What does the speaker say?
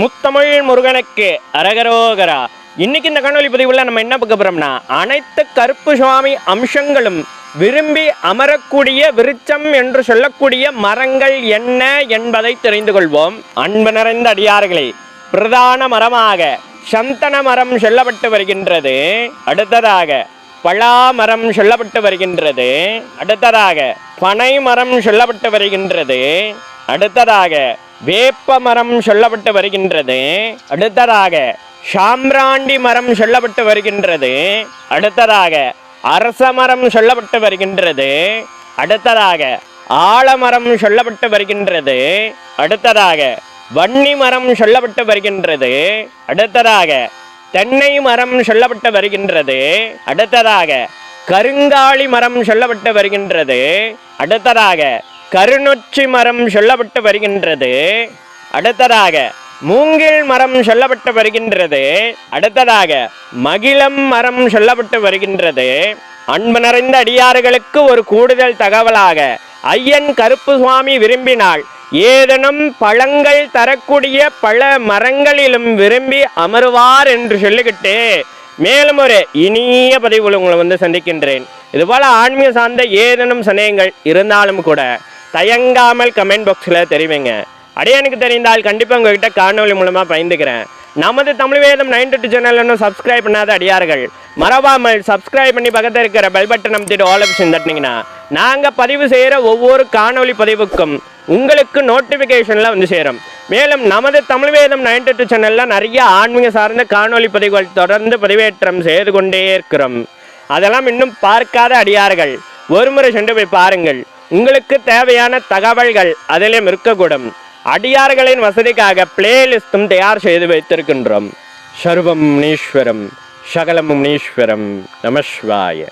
முத்தமிழ் முருகனுக்கு அரகரோகரா. இன்னைக்கு இந்த காணொலி பதிவுல நம்ம என்ன பார்க்க போறோம்னா அனைத்து கருப்பு சுவாமி அம்சங்களும் விரும்பி அமரக்கூடிய விருச்சம் என்று சொல்லக்கூடிய மரங்கள் என்ன என்பதை தெரிந்து கொள்வோம். அன்பு நிறைந்த அடியார்களே பிரதான மரமாக சந்தன மரம் சொல்லப்பட்டு வருகின்றது. அடுத்ததாக பலா மரம் சொல்லப்பட்டு வருகின்றது. அடுத்ததாக பனை மரம் சொல்லப்பட்டு வருகின்றது. அடுத்ததாக வேப்ப மரம் சொல்லப்பட்டு வருகின்றது. அடுத்ததாக சாம்பிராண்டி மரம் சொல்லப்பட்டு வருகின்றது. அடுத்ததாக அரச மரம் சொல்லப்பட்டு வருகின்றது. அடுத்ததாக ஆலமரம் சொல்லப்பட்டு வருகின்றது. அடுத்ததாக வன்னி மரம் சொல்லப்பட்டு வருகின்றது. அடுத்ததாக தென்னை மரம் சொல்லப்பட்டு வருகின்றது. அடுத்ததாக கருங்காலி மரம் சொல்லப்பட்டு வருகின்றது. அடுத்ததாக கருணொச்சி மரம் சொல்லப்பட்டு வருகின்றது. அடுத்ததாக மூங்கில் மரம் சொல்லப்பட்டு வருகின்றது. அடுத்ததாக மகிழம் மரம் சொல்லப்பட்டு வருகின்றது. அன்பு நிறைந்த அடியார்களுக்கு ஒரு கூடுதல் தகவலாக ஐயன் கருப்பு சுவாமி விரும்பினால் ஏதேனும் பழங்கள் தரக்கூடிய பல மரங்களிலும் விரும்பி அமருவார் என்று சொல்லிக்கிட்டு மேலும் ஒரு இனிய பதிவுகள் உங்களை வந்து சந்திக்கின்றேன். இதுபோல ஆன்மீக சார்ந்த ஏதேனும் சந்தேகங்கள் இருந்தாலும் கூட தயங்காமல் கமெண்ட் பாக்ஸில் தெரிவிங்க. அடியனுக்கு தெரிந்தால் கண்டிப்பாக உங்ககிட்ட காணொலி மூலமாக பயந்துக்கிறேன். நமது தமிழ் வேதம் நைன் டூ சேனல் இன்னும் சப்ஸ்கிரைப் பண்ணாத அடியார்கள் மறவாமல் சப்ஸ்கிரைப் பண்ணி பக்கத்தில் இருக்கிற பெல் பட்டன் அமைத்திட்டு ஆல் ஆப்ஷன் தட்டினீங்கன்னா நாங்கள் பதிவு செய்கிற ஒவ்வொரு காணொலி பதிவுக்கும் உங்களுக்கு நோட்டிஃபிகேஷனில் வந்து சேரும். மேலும் நமது தமிழ் வேதம் நைன்டி டூ சேனலில் நிறைய ஆன்மீக சார்ந்த காணொலி பதிவுகள் தொடர்ந்து பதிவேற்றம் செய்து கொண்டே இருக்கிறோம். அதெல்லாம் இன்னும் பார்க்காத அடியார்கள் ஒருமுறை சென்று போய் பாருங்கள். உங்களுக்கு தேவையான தகவல்கள் அதிலும் இருக்கக்கூடும். அடியார்களின் வசதிக்காக பிளேலிஸ்டும் தயார் செய்து வைத்திருக்கின்றோம். சர்வம் முனீஸ்வரம் சகலம் முனீஸ்வரம் நமஸ்வாய.